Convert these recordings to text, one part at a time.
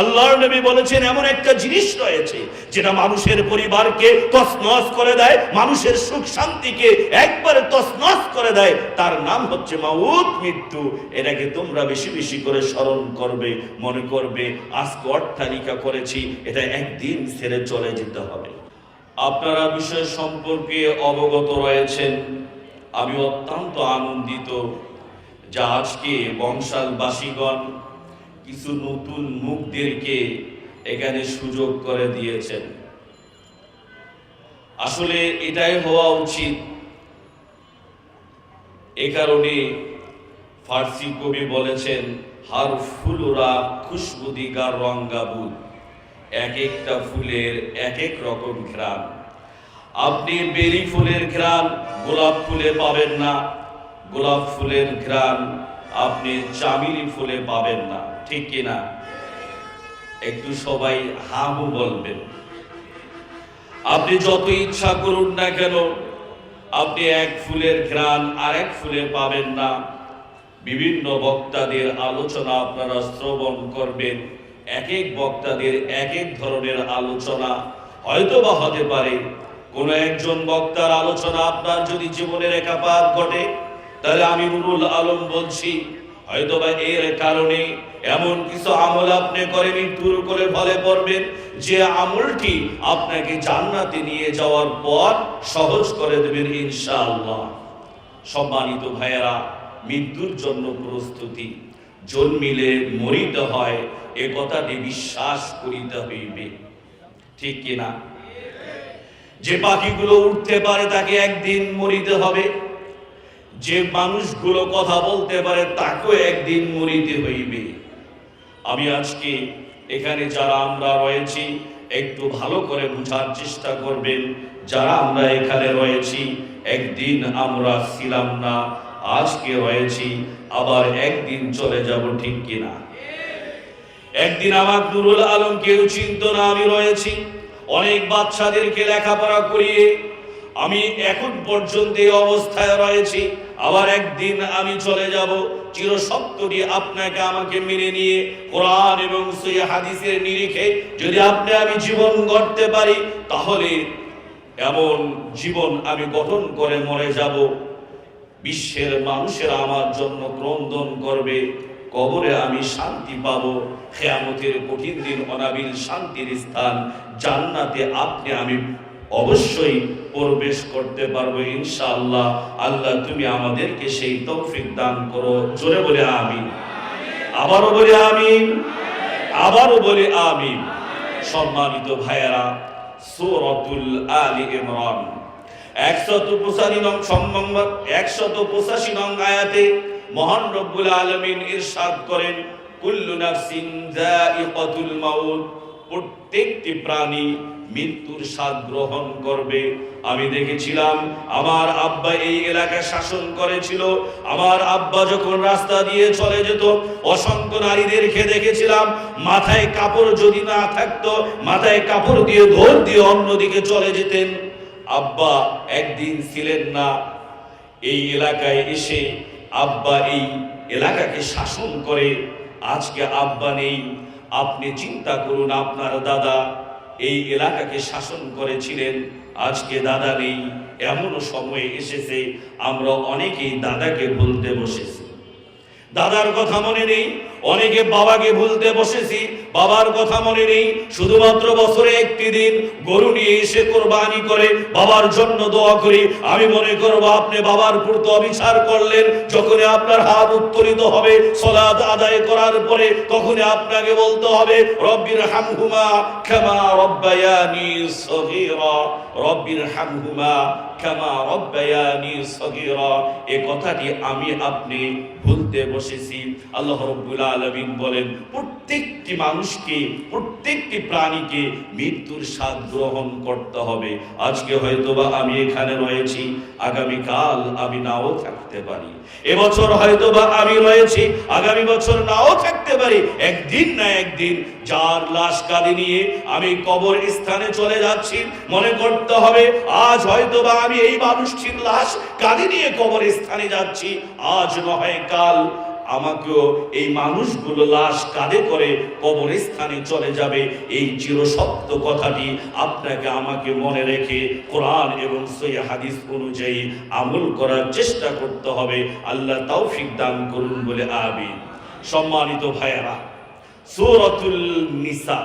আল্লাহর নবী বলেছেন, এমন একটা জিনিস রয়েছে যেটা মানুষের পরিবারকে তছনছ করে দেয়, মানুষের সুখ শান্তিকে একবারে তছনছ করে দেয়। তার নাম হচ্ছে মাউত মৃত্যু। এটাকে তোমরা বেশি বেশি করে স্মরণ করবে, মনে করবে, আজকে অট্টালিকা করেছি, এটা একদিন ছেড়ে চলে যেতে হবে। আপনারা বিষয় সম্পর্কে অবগত রয়েছেন, আমি অত্যন্ত আনন্দিত, যা আজকে বংশালবাসীগণ কিছু নতুন মুখদেরকে এখানে সুযোগ করে দিয়েছেন। আসলে এটাই হওয়া উচিত। এ কারণে ফার্সি কবি বলেছেন, হার ফুলরা খুশবুদিগার রঙ্গাবুদ এক একটা ফুলের এক এক রকম ঘ্রাণ। আপনি বেরি ফুলের ঘ্রাণ, গোলাপ ফুলে পাবেন না। গোলাপ ফুলের ঘ্রাণ আপনি চামিলি ফুলে পাবেন না, ঠিক কিনা একটু সবাই হাহু বলবেন। আপনি যত ইচ্ছা করুন না কেন, আপনি এক ফুলের ঘ্রাণ আর এক ফুলে পাবেন না। বিভিন্ন বক্তাদের আলোচনা আপনারা শ্রবণ করবেন। এক এক বক্তাদের এক এক ধরনের আলোচনা। হয়তো বা হতে পারে, কোন একজন বক্তার আলোচনা আপনার যদি জীবনের একাপাত ঘটে তাহলে আমি নুরুল আলম বলছি, হয়তো বা এর কারণে এমন কিছু আমল আপনি করে মৃত্যুর করে ফলে পড়বেন। যে আমলটি আপনাকে জান্নাতে নিয়ে যাওয়ার পর সহজ করে দেবেন ইনশাআল্লাহ। সম্মানিত ভাইয়েরা, মৃত্যুর জন্য প্রস্তুতি। জন্মিলে মরিতে হয়, এ কথাটি বিশ্বাস করিতে হইবে। ঠিক কিনা? যে পাখিগুলো উঠতে পারে তাকে একদিন মরিতে হবে। যে মানুষগুলো কথা বলতে পারে, তাকেও একদিন মরিতে হইবে। আমি আজকে এখানে যারা আমরা রয়েছি, একটু ভালো করে বোঝার চেষ্টা করবেন, যারা আমরা এখানে রয়েছি, একদিন আমরা ছিলাম না, আজকে রয়েছি, আবার একদিন চলে যাব ঠিক কিনা? একদিন আমার নুরুল আলম কেউ চিন্ত না, আমি রয়েছি, অনেক বাচ্চাদেরকে লেখাপড়া করিয়ে আমি এখন পর্যন্ত অবস্থায় রয়েছি। আবার একদিন আমি চলে যাব চিরসত্যটি আপনাকে আমাকে মেনে নিয়ে কোরআন এবং সই হাদিসের নিরিখে যদি আপনি আমি জীবন গড়তে পারি, তাহলে এমন জীবন আমি গঠন করে মরে যাব। বিশ্বের মানুষেরা আমার জন্য ক্রন্দন করবে, কবরে আমি শান্তি পাবো খেয়ামতের কঠিন দিন অনাবিল শান্তির স্থান, জান্নাতে আপনি আমি অবশ্যই প্রবেশ করতে পারব, ইনশাআল্লাহ। আল্লাহ, তুমি আমাদেরকে সেই তৌফিক দান করো। জোরে বলে আমিন। আবারও বলে আমিন। আবারও বলে আমিন। সম্মানিত ভাইয়েরা, সূরাতুল আলী ইমরান। একশত পঁচাশি নং সম্মত একশত পঁচাশি নং আয়াতে মহান রব্বুল আলমিন ইরশাদ করেন, কুল্লু নাফসিন যায়িকাতুল মাউত, প্রত্যেকটি প্রাণী মৃত্যুর স্বাদ গ্রহণ করবে। আমি দেখেছিলাম, আমার আব্বা এই এলাকায় শাসন করেছিল। আমার আব্বা যখন রাস্তা দিয়ে চলে যেত, অসংখ্য নারীদেরকে দেখেছিলাম, মাথায় কাপড় যদি না থাকতো, মাথায় কাপড় দিয়ে ধর দিয়ে অন্যদিকে চলে যেতেন। আব্বা একদিন ছিলেন না, এই এলাকায় এসে আব্বা এই এলাকাকে শাসন করে। আজকে আব্বা নেই, আপনি চিন্তা করুন আপনার দাদা। এই এলাকাকে শাসন করেছিলেন। আজকে দাদা নেই এমনও সময় এসেছে, আমরা অনেকেই দাদাকে বলতে বসেছি। দাদার কথা মনে নেই, অনেকে বাবাকে ভুলতে বসেছি, বাবার কথা মনে নেই, শুধুমাত্র বছরে একটি দিন গরু নিয়ে এসে কোরবানি করে, বাবার জন্য দোয়া করি। আমি মনে করব আপনি বাবার পূর্ত অবিচার করলেন, যখন আপনার হাত উত্তোলিত হবে সলাদ আদায় করার পরে তখন আপনাকে বলতে হবে, রব্বির হামহুমা ক্ষমা রব্বায়ানি সগীরা, রব্বির হামহুমা মৃত্যুর স্বাদ গ্রহণ করতে হবে। আজকে হয়তোবা আমি এখানে রয়েছি আগামী কাল আমি নাও থাকতে পারি। এবছর হয়তোবা আমি রয়েছি, আগামী বছর নাও থাকতে পারি। একদিন না একদিন যার লাশ কাঁধে নিয়ে আমি কবর স্থানে চলে যাচ্ছি, মনে করতে হবে, আজ হয়তোবা আমি এই মানুষটির লাশ কাঁধে নিয়ে কবর স্থানে যাচ্ছি। আজ নয় কাল আমাকেও এই মানুষগুলো লাশ কাঁধে করে কবরস্থানে চলে যাবে। এই চিরসত্য কথাটি আপনাকে আমাকে মনে রেখে কোরআন এবং সই হাদিস অনুযায়ী আমল করার চেষ্টা করতে হবে। আল্লাহ তৌফিক দান করুন বলে আমিন। সম্মানিত ভাইয়েরা, সূরাতুল নিসা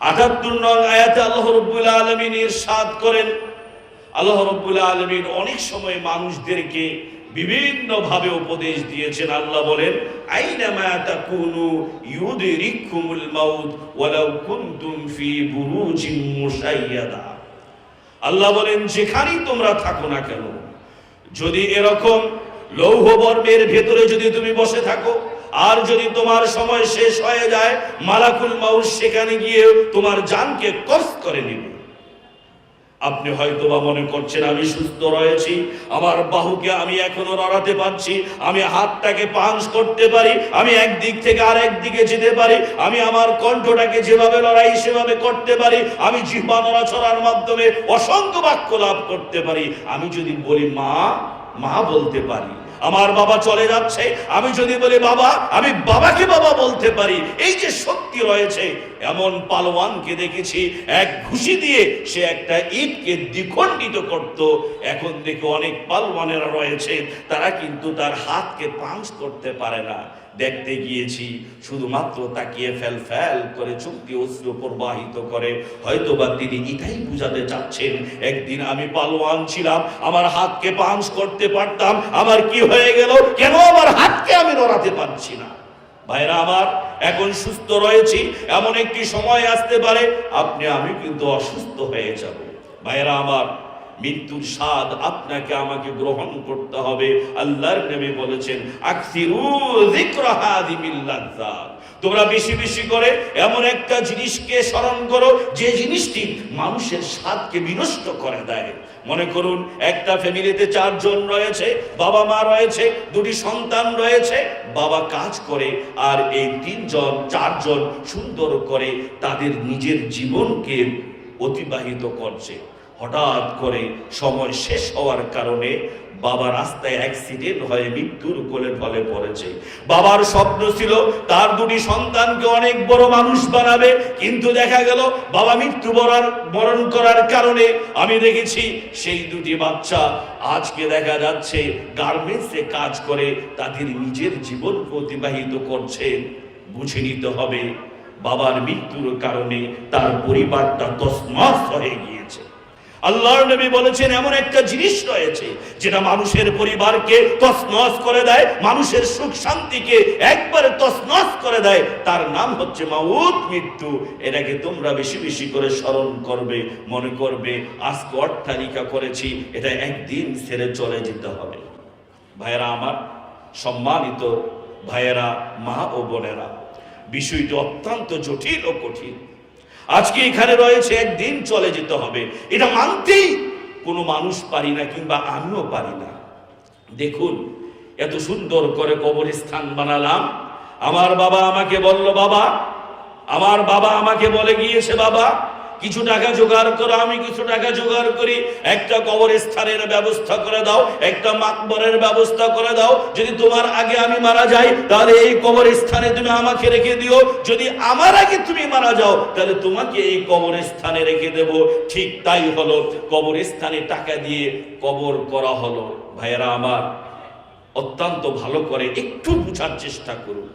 আটাত্তর নং আয়াতে আল্লাহ রব্বুল আলমিন ইরশাদ করেন আল্লাহ রব্বুল আলমিন অনেক সময় মানুষদেরকে বিভিন্ন ভাবে উপদেশ দিয়েছেন। আল্লাহ বলেন আল্লাহ বলেন, যেখানেই তোমরা থাকো না কেন, যদি এরকম লৌহ বর্মের ভেতরে যদি তুমি বসে থাকো, আর যদি তোমার সময় শেষ হয়ে যায়, মালাকুল মাউস সেখানে গিয়ে তোমার জানকে কফ করে নিবে। আপনি হয়তো বা মনে করছেন আমি সুস্থ রয়েছি, আমার বাহুকে আমি এখনও নড়াতে পারছি, আমি হাতটাকে পাঞ্চ করতে পারি, আমি একদিক থেকে আরেক দিকে যেতে পারি, আমি আমার কণ্ঠটাকে যেভাবে লড়াই সেভাবে করতে পারি, আমি জিহ্বা নড়াচড়ার মাধ্যমে অসংখ্য বাক্য লাভ করতে পারি। আমি যদি বলি, মা মা বলতে পারি, আমার বাবা চলে যাচ্ছে। আমি যদি বলি, বাবা, আমি বাবাকে বাবা বলতে পারি। এই যে শক্তি রয়েছে এমন পালোয়ানকে দেখেছি, এক ঘুষি দিয়ে সে একটা ইটকে দ্বিখণ্ডিত করত। এখন দেখে অনেক পালোয়ানেরা রয়েছে, তারা কিন্তু তার হাতকে পাঞ্চ করতে পারে না। দেখতে গিয়েছি, শুধুমাত্র তাকিয়ে ফেল ফেল করে চুক্তি অস্ত্র প্রবাহিত করে। হয়তোবা তিনি এটাই বুঝাতে চাচ্ছেন, একদিন আমি পালোয়ান ছিলাম, আমার হাতকে পাঞ্চ করতে পারতাম, আমার কি হয়ে গেল? কেন আমার হাতকে আমি নড়াতে পারছি না? ভাইরা আমার এখন সুস্থ রয়েছি, এমন একটি সময় আসতে পারে, আপনি, আমি কিন্তু অসুস্থ হয়ে যাব। ভাইরা আমার মৃত্যুর স্বাদ আপনাকে আমাকে গ্রহণ করতে হবে। আল্লাহর নবী বলেছেন তোমরা বেশি বেশি করে এমন একটা জিনিসকে স্মরণ করো, যে জিনিসটি মানুষের স্বাদকে বিনষ্ট করে দেয়। মনে করুন, একটা ফ্যামিলিতে চারজন রয়েছে, বাবা মা রয়েছে, দুটি সন্তান রয়েছে, বাবা কাজ করে আর এই তিনজন, চারজন সুন্দর করে তাদের নিজের জীবনকে অতিবাহিত করছে। হঠাৎ করে সময় শেষ হওয়ার কারণে বাবা রাস্তায় অ্যাক্সিডেন্ট হয়ে মৃত্যুর কোলে ঢলে পড়েছে। বাবার স্বপ্ন ছিল তার দুটি সন্তানকে অনেক বড় মানুষ বানাবে, কিন্তু দেখা গেল বাবা মৃত্যু বরণ বরণ করার কারণে আমি দেখেছি সেই দুটি বাচ্চা আজকে দেখা যাচ্ছে গার্মেন্টসে কাজ করে, তাদের নিজের জীবন অতিবাহিত করছে। বুঝে নিতে হবে, বাবার মৃত্যুর কারণে তার পরিবারটা তসমস হয়ে গিয়েছে। আল্লাহর নবী বলেছেন, এমন একটা জিনিস রয়েছে যেটা মানুষের পরিবারকে তসনস করে দেয়, মানুষের সুখ শান্তিকে একবারে তসনস করে দেয়। তার নাম হচ্ছে মাউত মৃত্যু। এটাকে তোমরা বেশি বেশি করে স্মরণ করবে, মনে করবে, আজকে অট্টালিকা করেছি, এটা একদিন ছেড়ে চলে যেতে হবে। ভাইয়েরা আমার, সম্মানিত ভাইয়েরা, মা ও বোনেরা, বিষয়টি অত্যন্ত জটিল ও কঠিন। আজকে এখানে রয়েছে, একদিন চলে যেতে হবে। এটা মানতেই কোনো মানুষ পারি না কিংবা আমিও পারি না। দেখুন, এত সুন্দর করে কবরস্থান বানালাম। আমার বাবা আমাকে বলল, বাবা, আমার বাবা আমাকে বলে গিয়েছে, বাবা কিছু টাকা জোগাড় করো, আমি কিছু টাকা জোগাড় করি। একটা কবরস্থানের ব্যবস্থা করে দাও, একটা মাকবরের ব্যবস্থা করে দাও। যদি তোমার আগে আমি মারা যাই, তাহলে এই কবরস্থানে তুমি আমাকে রেখে দিও। যদি আমার আগে তুমি মারা যাও, তাহলে তোমাকে এই কবরস্থানে রেখে দেব। ঠিক তাই হলো, কবরস্থানে টাকা দিয়ে কবর করা হলো। ভাইয়েরা আমার, অত্যন্ত ভালো করে একটু বুঝার চেষ্টা করুন।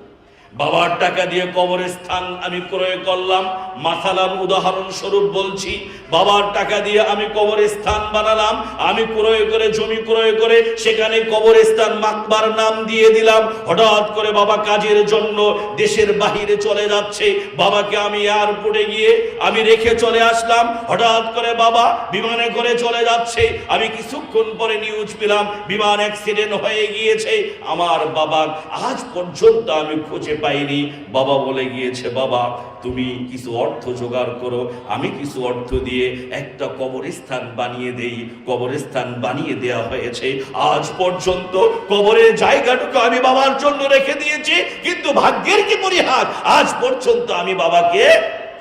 বাবার টাকা দিয়ে কবরস্থান আমি ক্রয় করলাম। মাথালাম উদাহরণ স্বরূপ বলছি, বাবার টাকা দিয়ে আমি কবরস্থান বানালাম, আমি ক্রয় করে, জমি ক্রয় করে সেখানে কবরস্থান মাকবার নাম দিয়ে দিলাম। হঠাৎ করে বাবা কাজের জন্য দেশের বাহিরে চলে যাচ্ছে। বাবাকে আমি এয়ারপোর্টে গিয়ে আমি রেখে চলে আসলাম। হঠাৎ করে বাবা বিমানে করে চলে যাচ্ছে। আমি কিছুক্ষণ পরে নিউজ পেলাম, বিমান অ্যাক্সিডেন্ট হয়ে গিয়েছে। আমার বাবা আজ পর্যন্ত আমি খুঁজে পাইনি। বাবা বলে গিয়েছে, বাবা, তুমি কিছু অর্থ জোগাড় করো। আমি কিছু অর্থ দিয়ে একটা কবরস্থান বানিয়ে দেই। কবরস্থান বানিয়ে দেয়া হয়েছে। আজ পর্যন্ত কবরের জায়গাটুকু আমি বাবার জন্য রেখে দিয়েছি। কিন্তু ভাগ্যের কি পরিহার? আজ পর্যন্ত আমি বাবাকে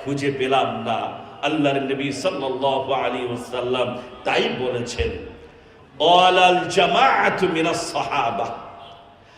খুঁজে পেলাম না। আল্লাহর নবী সাল্লাল্লাহু আলাইহি ওয়াসাল্লাম তাই বলেছেন অলাল জামাআতু মিনাস সাহাবা।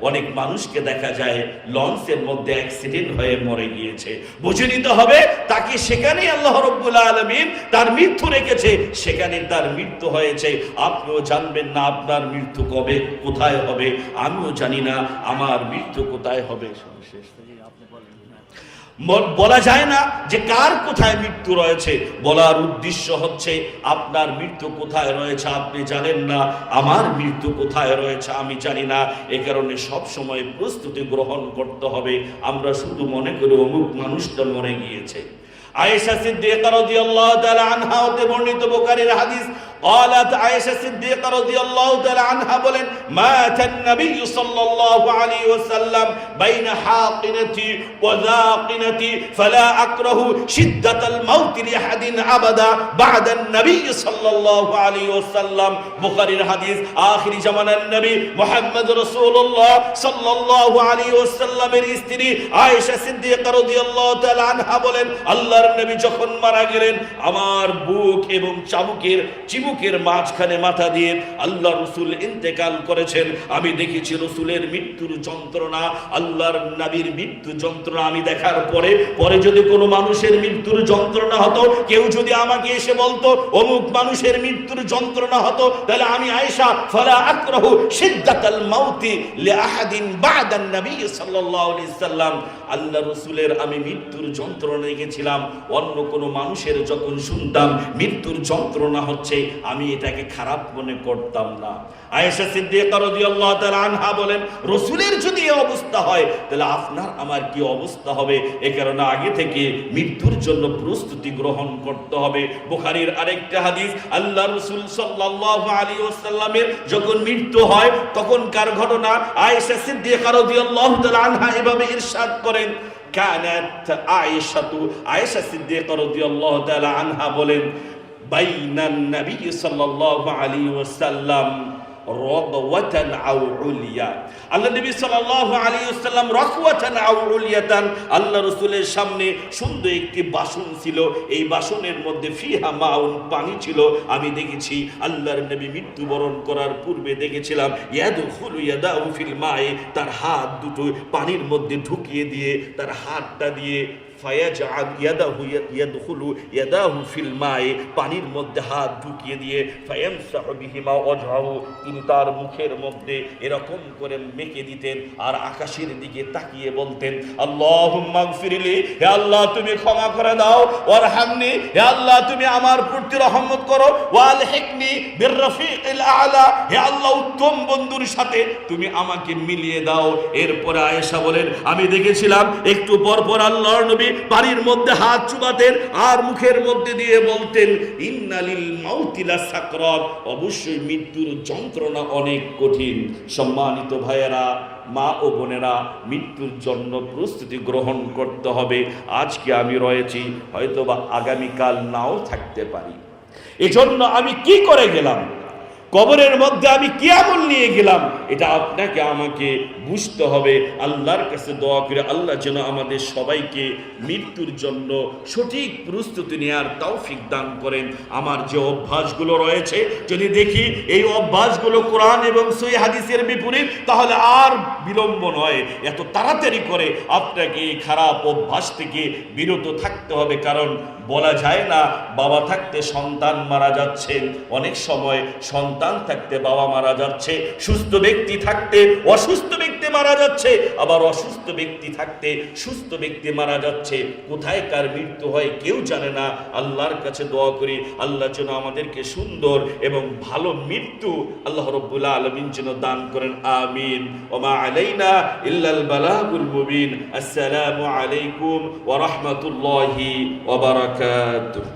অনেক মানুষকে দেখা যায় লঞ্চের মধ্যে অ্যাক্সিডেন্ট হয়ে মরে গিয়েছে। বুঝে নিতে হবে, তাকে সেখানে আল্লাহ রব্বুল আলমিন তার মৃত্যু রেখেছে, সেখানে তার মৃত্যু হয়েছে। আপনিও জানবেন না আপনার মৃত্যু কবে, কোথায় হবে, আমিও জানি না, আমার মৃত্যু কোথায় হবে। শেষ ম- বলা যায় না যে কার কোথায় মৃত্যু রয়েছে। বলার উদ্দেশ্য হচ্ছে, আপনার মৃত্যু কোথায় রয়েছে আপনি জানেন না, আমার মৃত্যু কোথায় রয়েছে আমি জানি না। এ কারণে সব সময় প্রস্তুতি গ্রহণ করতে হবে। আমরা শুধু মনে করি অমুক মানুষটা মরে গিয়েছে। আয়েশা সিদ্দিকা রাদিয়াল্লাহু তাআলা আনহা হতে বর্ণিত বুখারীর হাদিস قالت عائشة الصديقة رضي الله تعالى عنها বলেন مات النبي صلى الله عليه وسلم بين حاقنتي وذاقنتي فلا أكره شدة الموت لأحد أبدا بعد النبي صلى الله عليه وسلم বুখারীর হাদিস আখিরি জামানার নবী মুহাম্মদ রাসূলুল্লাহ সাল্লাল্লাহু আলাইহি ওয়াসাল্লামের স্ত্রী আয়েশা সিদ্দিকা রাদিয়াল্লাহু তাআলা আনহা বলেন আল্লাহর নবী যখন মারা গেলেন আমার বুক এবং চাবুকের চিবুকের মাঝখানে মাথা দিয়ে আল্লাহ রসুল ইন্তেকাল করেছেন। আমি দেখেছি রসুলের মৃত্যুর যন্ত্রণা, আল্লাহর নবীর মৃত্যু যন্ত্রণা আমি দেখার পরে পরে যদি কোনো মানুষের মৃত্যুর যন্ত্রণা হতো, কেউ যদি আমাকে এসে বলতো, অমুক মানুষের মৃত্যুর যন্ত্রণা হতো, তাহলে আমি আয়েশা, ফালা আক্রহু সিদ্দাতাল মাউতি লি আহাদিন বাদান নবী সাল্লাল্লাহু আলাইহি সাল্লাম। আল্লাহ রসুলের আমি মৃত্যুর যন্ত্রণা দেখেছিলাম অন্য কোনো মানুষের যখন শুনতাম, মৃত্যুর যন্ত্রণা হচ্ছে, আমি এটাকে খারাপ মনে করতাম না। আয়েশা আনহা বলেন, রসুলের যদি অবস্থা হয়, তাহলে আপনার আমার কি অবস্থা হবে? এ কারণে আগে থেকে মৃত্যুর জন্য প্রস্তুতি গ্রহণ করতে হবে। বুখারীর আরেকটা হাদিস, আল্লাহ রসুল যখন মৃত্যু হয়, তখনকার ঘটনা আয়েশা সিদ্দিকা রাদিয়াল্লাহু তাআলা আনহা এভাবে ইরশাদ করেন বলেন কানাত আয়েশাতু আয়েশা সিদ্দিকা রাদিয়াল্লাহু তাআলা আনহা বলেন বাইনান নবী সাল্লাল্লাহু আলাইহি ওয়াসাল্লাম আল্লাহ সামনে সুন্দর একটি বাসন ছিল। এই বাসনের মধ্যে মাউন পানি ছিল। আমি দেখেছি আল্লাহর নবী মৃত্যুবরণ করার পূর্বে দেখেছিলাম তার হাত দুটো পানির মধ্যে ঢুকিয়ে দিয়ে, তার হাতটা দিয়ে ইয়াদাহু ইয়াদখুলু ইয়াদাহু ফিল মায়ে পানির মধ্যে হাত ঢুকিয়ে দিয়ে তিনি তার মুখের মধ্যে এরকম করে মেখে দিতেন আর আকাশের দিকে তাকিয়ে বলতেন হে আল্লাহ তুমি ক্ষমা করে দাও, ওয়ারহামনি, হে আল্লাহ তুমি আমার প্রতি রহমত করো ওয়াল হিকনি আলা, হে আল্লাহ উত্তম বন্ধুর সাথে তুমি আমাকে মিলিয়ে দাও। এরপরে আয়েশা বলেন, আমি দেখেছিলাম, একটু পর পর আল্লাহর নবী বাড়ির মধ্যে হাত চুবাতেন আর মুখের মধ্যে দিয়ে বলতেন, ইন্নালিল মাউতিলা সাকরাত। অবশ্যই মৃত্যুর যন্ত্রণা অনেক কঠিন। সম্মানিত ভাইয়েরা, মা ও বোনেরা, মৃত্যুর জন্য প্রস্তুতি গ্রহণ করতে হবে। আজকে আমি রয়েছি, হয়তোবা আগামীকাল নাও থাকতে পারি। এজন্য আমি কি করে গেলাম? কবরের মধ্যে আমি কি আমল নিয়ে গেলাম। এটা আপনাকে, আমাকে বুঝতে হবে। আল্লাহর কাছে দোয়া করে আল্লাহ যেন আমাদের সবাইকে মৃত্যুর জন্য সঠিক প্রস্তুতি নেওয়ার তৌফিক দান করেন। আমার যে অভ্যাসগুলো রয়েছে, যদি দেখি এই অভ্যাসগুলো কোরআন এবং সই হাদিসের বিপরীত, তাহলে আর বিলম্ব নয়। এত তাড়াতাড়ি করে আপনাকে এই খারাপ অভ্যাস থেকে বিরত থাকতে হবে। কারণ বলা যায় না, বাবা থাকতে সন্তান মারা যাচ্ছে। অনেক সময় সন্তান থাকতে বাবা মারা যাচ্ছে। সুস্থ ব্যক্তি থাকতে অসুস্থ ব্যক্তি মারা যাচ্ছে, আবার অসুস্থ ব্যক্তি থাকতে সুস্থ ব্যক্তি মারা যাচ্ছে। কোথায় কার মৃত্যু হয় কেউ জানে না। আল্লাহর কাছে দোয়া করি, আল্লাহ যেন আমাদেরকে সুন্দর এবং ভালো মৃত্যু আল্লাহ রব্বুল আলমিন যেন দান করেন, আমিন। ওমা আলাইনা ইল্লাল বালাগুল মুবিন। আসসালামু আলাইকুম ওয়া রাহমাতুল্লাহি ওয়া বারাকাতুহু।